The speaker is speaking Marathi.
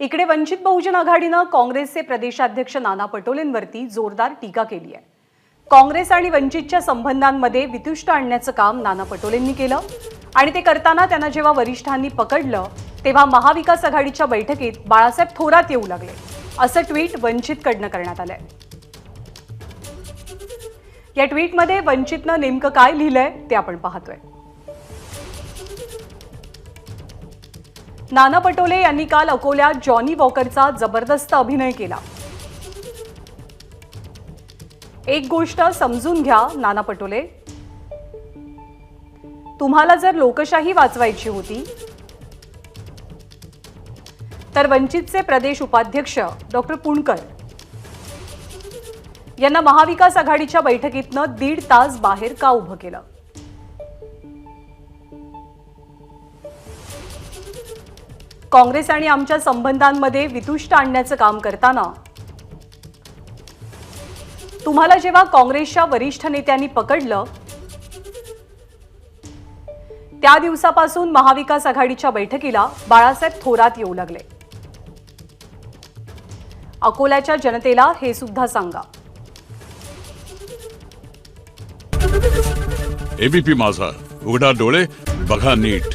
इकडे वंचित बहुजन आघाडीनं काँग्रेसचे प्रदेशाध्यक्ष नाना पटोलेंवरती जोरदार टीका केली आहे. काँग्रेस आणि वंचितच्या संबंधांमध्ये वितुष्ट आणण्याचं काम नाना पटोलेंनी केलं आणि ते करताना त्यांना जेव्हा वरिष्ठांनी पकडलं तेव्हा महाविकास आघाडीच्या बैठकीत बाळासाहेब थोरात येऊ लागले असं ट्विट वंचितकडनं करण्यात आलंय. या ट्विटमध्ये वंचितनं नेमकं काय लिहिलंय ते आपण पाहतोय. नाना पटोले यांनी काल अकोल्यात जॉनी वॉकरचा जबरदस्त अभिनय केला. एक गोष्ट समजून घ्या नाना पटोले. तुम्हाला जर लोकशाही वाचवायची होती तर वंचितचे प्रदेश उपाध्यक्ष डॉक्टर पुणकर यांना महाविकास आघाडीच्या बैठकीतनं दीड तास बाहेर का उभं केलं? काँग्रेस आणि आमच्या संबंधांमध्ये वितुष्ट आणण्याचं काम करताना. तुम्हाला जेव्हा काँग्रेसच्या वरिष्ठ नेत्यांनी पकडलं त्या दिवसापासून महाविकास आघाडीच्या बैठकीला बाळासाहेब थोरात येऊ लागले. अकोल्याच्या जनतेला हे सुद्धा सांगा. एबीपी माझा. उघडा डोळे बघा नीट.